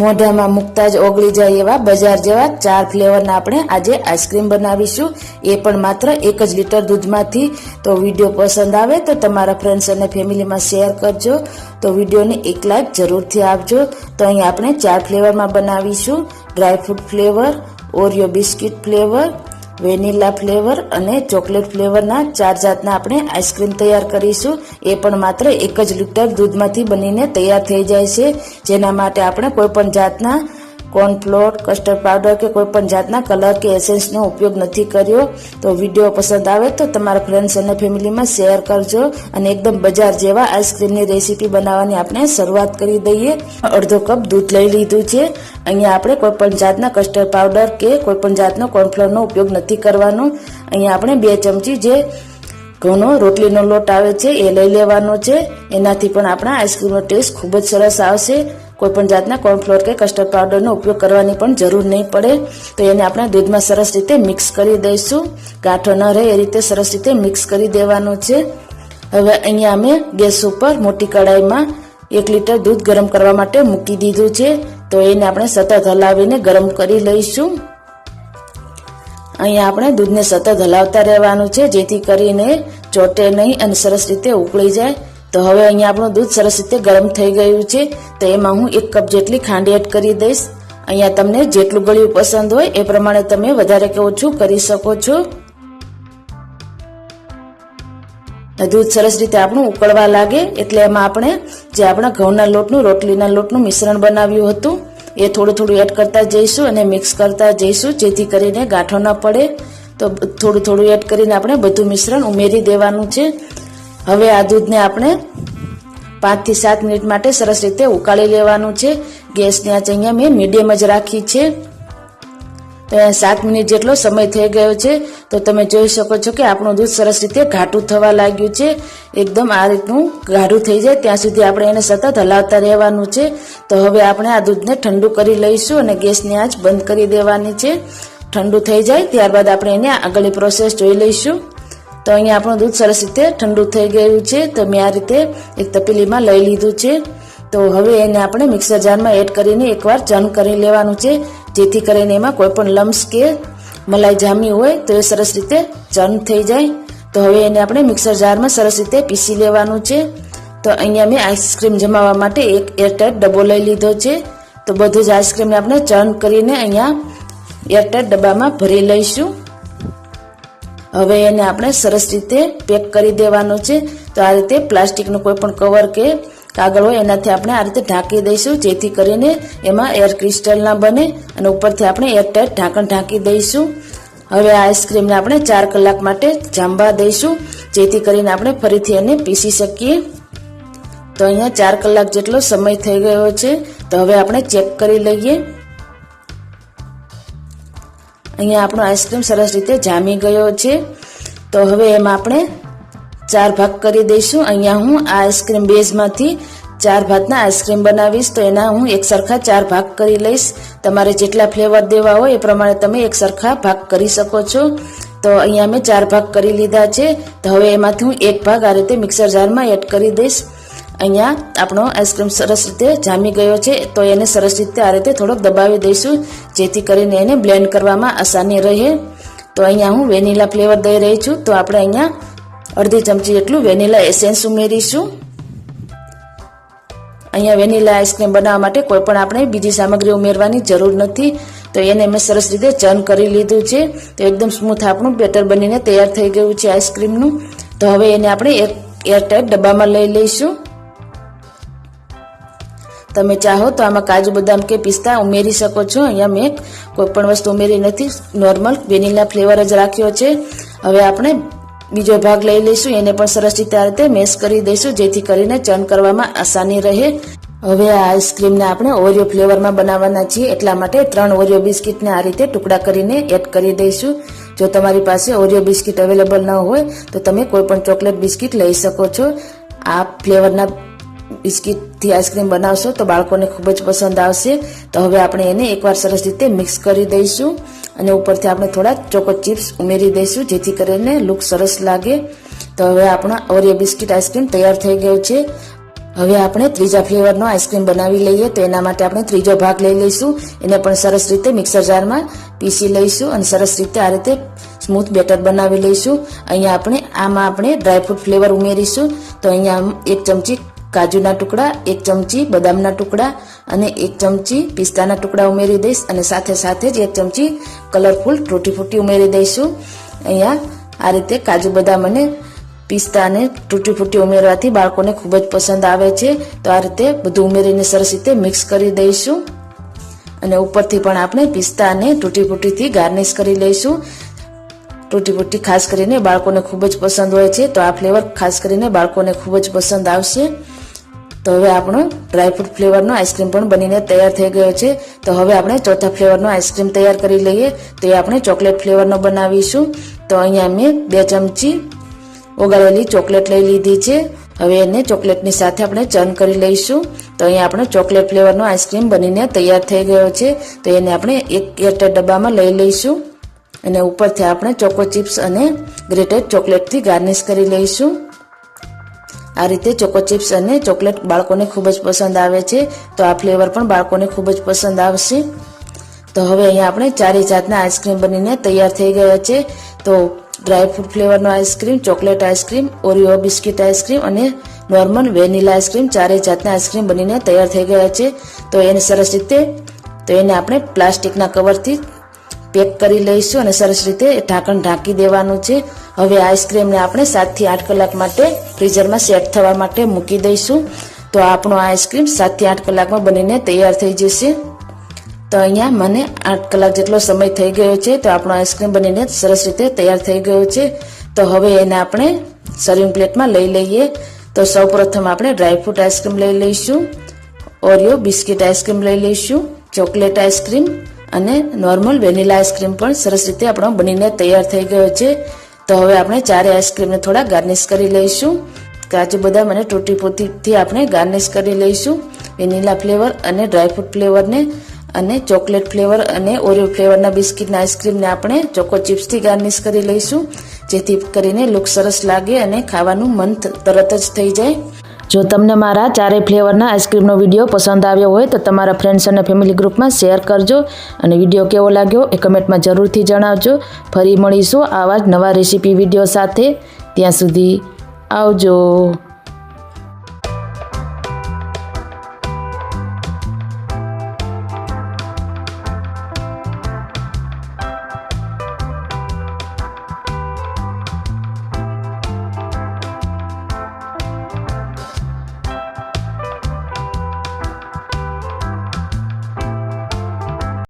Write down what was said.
મોઢામાં મૂકતા જ ઓગળી જાય એવા બજાર જેવા ચાર ફ્લેવરના આપણે આજે આઈસ્ક્રીમ બનાવીશું. એ પણ માત્ર એક જ લીટર દૂધમાંથી. તો વીડિયો પસંદ આવે તો તમારા ફ્રેન્ડ્સ અને ફેમિલીમાં શેર કરજો. તો વિડીયોને એક લાઈક જરૂરથી આપજો. તો અહીં આપણે ચાર ફ્લેવરમાં બનાવીશું. Dry fruit flavour, Oreo biscuit flavour vanilla flavour અને ચોકલેટ ફ્લેવરના ચાર જાતના આપણે આઈસ્ક્રીમ તૈયાર કરીશું. એ પણ માત્ર એક જ લીટર દૂધમાંથી બનીને તૈયાર થઈ જાય છે. જેના માટે આપણે કોઈ પણ જાતના કોર્નફ્લોર કસ્ટર્ડ પાવડર કે કોઈ પણ જાતના કલર કે એસેન્સનો ઉપયોગ નથી કર્યો, તો વીડિયો પસંદ આવે તો તમારા ફ્રેન્ડ્સ અને ફેમિલીમાં શેર કરજો અને એકદમ બજાર જેવા આઈસ્ક્રીમની રેસીપી બનાવવાની આપણે શરૂઆત કરી દઈએ. અડધો કપ દૂધ લઈ લીધું છે. અહીંયા આપણે કોઈ પણ જાતના કસ્ટર્ડ પાવડર કે કોઈ પણ જાતનો કોર્નફ્લોરનો ઉપયોગ નથી કરવાનો. અહીંયા આપણે બે ચમચી જે ઘઉંનો રોટલીનો લોટ આવે છે એ લઈ લેવાનો છે. એનાથી પણ આપણા આઈસ્ક્રીમનો ટેસ્ટ ખૂબ જ સરસ આવશે. કોઈ પણ જાતના કોર્નફ્લોર કે કસ્ટર્ડ પાવડરનો ઉપયોગ કરવાની પણ જરૂર નહીં પડે. તો એને આપણે દૂધમાં સરસ રીતે મિક્સ કરી દઈશું. ગાંઠો ન રહે એ રીતે સરસ રીતે મિક્સ કરી દેવાનું છે. હવે અહીંયા અમે ગેસ ઉપર મોટી કડાઈમાં એક લીટર દૂધ ગરમ કરવા માટે મૂકી દીધું છે. તો એને આપણે સતત હલાવીને ગરમ કરી લઈશું. અહીંયા આપણે દૂધને સતત હલાવતા રહેવાનું છે, જેથી કરીને ચોટે નહીં અને સરસ રીતે ઉકળી જાય. તો હવે અહીંયા આપણું દૂધ સરસ રીતે ગરમ થઈ ગયું છે, તો એમાં હું એક કપ જેટલી ખાંડ એડ કરી દઈશ. અહીંયા તમને જેટલું ગળ્યું પસંદ હોય એ પ્રમાણે તમે વધારે કે ઓછું કરી શકો છો. દૂધ સરસ રીતે આપણું ઉકળવા લાગે, એટલે એમાં આપણે જે આપણા ઘઉંના લોટનું, રોટલીના લોટનું મિશ્રણ બનાવ્યું હતું, એ થોડું થોડું એડ કરતા જઈશું અને મિક્સ કરતા જઈશું, જેથી કરીને ગાંઠો ન પડે. તો થોડું થોડું એડ કરીને આપણે બધું મિશ્રણ ઉમેરી દેવાનું છે. હવે આ દૂધને આપણે પાંચથી સાત મિનિટ માટે સરસ રીતે ઉકાળી લેવાનું છે. ગેસની આંચ અહીંયા મેં મીડિયમ જ રાખી છે. તો અહીંયા સાત મિનિટ જેટલો સમય થઈ ગયો છે. તો તમે જોઈ શકો છો કે આપણું દૂધ સરસ રીતે ઘાટું થવા લાગ્યું છે. એકદમ આ રીતનું ગાઢું થઈ જાય ત્યાં સુધી આપણે એને સતત હલાવતા રહેવાનું છે. તો હવે આપણે આ દૂધને ઠંડુ કરી લઈશું અને ગેસની આંચ બંધ કરી દેવાની છે. ઠંડુ થઈ જાય ત્યારબાદ આપણે એને આગળની પ્રોસેસ જોઈ લઈશું. તો અહીંયા આપણું દૂધ સરસ રીતે ઠંડુ થઈ ગયું છે. તો મેં આ રીતે એક તપેલીમાં લઈ લીધું છે. તો હવે એને આપણે મિક્સર જારમાં એડ કરીને એકવાર ચર્ન કરી લેવાનું છે. જેથી કરીને એમાં કોઈ પણ લમ્સ કે મલાઈ જામી હોય તો એ સરસ રીતે ચર્ન થઈ જાય. તો હવે એને આપણે મિક્સર જારમાં સરસ રીતે પીસી લેવાનું છે. તો અહીંયા મેં આઈસ્ક્રીમ જમાવવા માટે એક એરટાઈટ ડબ્બો લઈ લીધો છે. તો બધું જ આઈસ્ક્રીમને આપણે ચર્ન કરીને અહીંયા એરટાઈટ ડબ્બામાં ભરી લઈશું. હવે એને આપણે સરસ રીતે પેક કરી દેવાનું છે. તો આ રીતે પ્લાસ્ટિકનું કોઈ પણ કવર કે કાગળ હોય એનાથી આપણે આ રીતે ઢાંકી દઈશું. જેથી કરીને એમાં એર ક્રિસ્ટલ ના બને અને ઉપરથી આપણે એરટાઈટ ઢાંકણ ઢાંકી દઈશું. હવે આઈસ્ક્રીમને આપણે ચાર કલાક માટે જાંબા દઈશું. જેથી કરીને આપણે ફરીથી એને પીસી શકીએ. તો અહીંયા ચાર કલાક જેટલો સમય થઈ ગયો છે. તો હવે આપણે ચેક કરી લઈએ. અહીંયા આપણો આઈસ્ક્રીમ સરસ રીતે જામી ગયો છે. તો હવે એમાં આપણે ચાર ભાગ કરી દઈશું. અહીંયા હું આ આઈસ્ક્રીમ બેઝમાંથી ચાર ભાતના આઈસ્ક્રીમ બનાવીશ. તો એના હું એક સરખા ચાર ભાગ કરી લઈશ. તમારે જેટલા ફ્લેવર દેવા હોય એ પ્રમાણે તમે એક સરખા ભાગ કરી શકો છો. તો અહીંયા મેં ચાર ભાગ કરી લીધા છે. તો હવે એમાંથી હું એક ભાગ આ રીતે મિક્સર જારમાં એડ કરી દઈશ. અહીંયા આપણો આઈસ્ક્રીમ સરસ રીતે જામી ગયો છે, તો એને સરસ રીતે આ રીતે થોડોક દબાવી દઈશું, જેથી કરીને એને બ્લેન્ડ કરવામાં આસાની રહે. તો અહીંયા હું વેનીલા ફ્લેવર દઈ રહી છું, તો આપણે અહીંયા અડધી ચમચી જેટલું વેનીલા એસેન્સ ઉમેરીશું. અહીંયા વેનીલા આઈસ્ક્રીમ બનાવવા માટે કોઈ પણ આપણે બીજી સામગ્રી ઉમેરવાની જરૂર નથી, તો એને મેં સરસ રીતે ચર્ન કરી લીધું છે, તો એકદમ સ્મૂથ આપણું બેટર બનીને તૈયાર થઈ ગયું છે આઈસ્ક્રીમનું તો હવે એને આપણે એર એરટાઈટ ડબ્બામાં લઈ લઈશું. તમે ચાહો તો આમાં કાજુ બદામ કે પિસ્તા ઉમેરી શકો છો. અહીંયા મેં કોઈ પણ વસ્તુ ઉમેરી નથી. નોર્મલ વેનીલા ફ્લેવર જ રાખ્યો છે. હવે આપણે બીજો ભાગ લઈ લઈશું. એને પણ સરસ રીતે આ રીતે મેશ કરી દઈશું, જેથી કરીને ચર્ન કરવામાં આસાની રહે. હવે આ આઈસ્ક્રીમને આપણે ઓરિયો ફ્લેવરમાં બનાવવાના છીએ. એટલા માટે ત્રણ ઓરિયો બિસ્કિટને આ રીતે ટુકડા કરીને એડ કરી દઈશું. જો તમારી પાસે ઓરિયો બિસ્કિટ અવેલેબલ ન હોય, તો તમે કોઈ પણ ચોકલેટ બિસ્કિટ લઈ શકો છો. આ ફ્લેવરના બિસ્કિટથી આઈસ્ક્રીમ બનાવશો તો બાળકોને ખૂબ જ પસંદ આવશે. તો હવે આપણે એને એકવાર સરસ રીતે મિક્સ કરી દઈશું અને ઉપરથી આપણે થોડા ચોકો ચિપ્સ ઉમેરી દઈશું જેથી કરીને લુક સરસ લાગે. તો હવે આપણા ઓરિયો બિસ્કિટ આઈસ્ક્રીમ તૈયાર થઈ ગયું છે. હવે આપણે ત્રીજા ફ્લેવરનો આઈસ્ક્રીમ બનાવી લઈએ તો એના માટે આપણે ત્રીજો ભાગ લઈ લઈશું. એને પણ સરસ રીતે મિક્સર જારમાં પીસી લઈશું અને સરસ રીતે આ રીતે સ્મૂથ બેટર બનાવી લઈશું. અહીંયા આપણે, આમાં આપણે ડ્રાયફ્રૂટ ફ્લેવર ઉમેરીશું. તો અહીંયા એક ચમચી કાજુના ટુકડા, એક ચમચી બદામના ટુકડા અને એક ચમચી પિસ્તાના ટુકડા ઉમેરી દઈશ અને સાથે સાથે જ એક ચમચી કલરફુલ ટૂટી ઉમેરી દઈશું. અહીંયા આ રીતે કાજુ બદામ અને પિસ્તા અને તૂટી ફૂટી ઉમેરવાથી બાળકોને ખૂબ જ પસંદ આવે છે. તો આ રીતે બધું ઉમેરીને સરસ રીતે મિક્સ કરી દઈશું. અને ઉપરથી પણ આપણે પિસ્તા અને તૂટી ફૂટીથી ગાર્નિશ કરી લઈશું. તૂટી ફૂટી ખાસ કરીને બાળકોને ખૂબ જ પસંદ હોય છે. તો આ ફ્લેવર ખાસ કરીને બાળકોને ખૂબ જ પસંદ આવશે. તો હવે આપણો ડ્રાયફ્રૂટ ફ્લેવરનો આઈસ્ક્રીમ પણ બનીને તૈયાર થઈ ગયો છે. તો હવે આપણે ચોથા ફ્લેવરનો આઈસ્ક્રીમ તૈયાર કરી લઈએ. તો એ આપણે ચોકલેટ ફ્લેવરનો બનાવીશું. તો અહીંયા મેં બે ચમચી ઓગાળેલી ચોકલેટ લઈ લીધી છે. હવે એને ચોકલેટની સાથે આપણે ચર્ન કરી લઈશું. તો અહીંયા આપણો ચોકલેટ ફ્લેવરનો આઈસ્ક્રીમ બનીને તૈયાર થઈ ગયો છે. તો એને આપણે એક એરટાઈટ ડબ્બામાં લઈ લઈશું. અને ઉપરથી આપણે ચોકો ચિપ્સ અને ગ્રેટેડ ચોકલેટથી ગાર્નિશ કરી લઈશું. આ રીતે ચોકો ચિપ્સ અને ચોકલેટ બાળકોને ખૂબ જ પસંદ આવે છે. તો આ ફ્લેવર પણ બાળકોને ખૂબ જ પસંદ આવશે. તો હવે અહીંયા આપણે ચારે જાતના આઈસ્ક્રીમ બનીને તૈયાર થઈ ગયા છે. તો dry fruit ફ્લેવરનો ice cream, chocolate ice cream, Oreo biscuit ice cream અને નોર્મલ વેનીલા આઈસ્ક્રીમ ચારે જાતના આઈસ્ક્રીમ બનીને તૈયાર થઈ ગયા છે. તો એને સરસ રીતે, તો એને આપણે પ્લાસ્ટિકના કવરથી પેક કરી લઈશું અને સરસ રીતે ઢાંકણ ઢાંકી દેવાનું છે. હવે આઈસ્ક્રીમને આપણે સાતથી આઠ કલાક માટે ફ્રીઝરમાં સેટ થવા માટે મૂકી દઈશું. તો આપણો આઈસ્ક્રીમ સાતથી આઠ કલાકમાં બનીને તૈયાર થઈ જશે. તો અહીંયા મને આઠ કલાક જેટલો સમય થઈ ગયો છે, તો આપણો આઈસ્ક્રીમ બનીને સરસ રીતે તૈયાર થઈ ગયો છે. તો હવે એને આપણે સર્વિંગ પ્લેટમાં લઈ લઈએ. તો સૌપ્રથમ આપણે ડ્રાયફ્રૂટ આઈસ્ક્રીમ લઈ લઈશું. ઓરિયો બિસ્કિટ આઈસ્ક્રીમ લઈ લઈશું, ચોકલેટ આઈસ્ક્રીમ અને નોર્મલ વેનીલા આઈસ્ક્રીમ પણ સરસ રીતે આપણો બનીને તૈયાર થઈ ગયો છે. તો હવે આપણે ચારે આઈસ્ક્રીમને થોડા ગાર્નિશ કરી લઈશું. કાજુ બદામ અને ટોટી પોતીથી આપણે ગાર્નિશ કરી લઈશું. વેનીલા ફ્લેવર અને ડ્રાયફ્રૂટ ફ્લેવરને અને ચોકલેટ ફ્લેવર અને ઓરિયો ફ્લેવરના બિસ્કિટના આઈસ્ક્રીમને આપણે ચોકો ચિપ્સથી ગાર્નિશ કરી લઈશું. જેથી કરીને લુક સરસ લાગે અને ખાવાનું મન તરત જ થઈ જાય. જો તમને મારા ચારેય ફ્લેવરના આઈસ્ક્રીમનો વીડિયો પસંદ આવ્યો હોય તો તમારા ફ્રેન્ડ્સ અને ફેમિલી ગ્રુપમાં શેર કરજો અને વીડિયો કેવો લાગ્યો એ કમેન્ટમાં જરૂરથી જણાવજો. ફરી મળીશું આવા જ નવા રેસીપી વીડિયો સાથે. ત્યાં સુધી આવજો.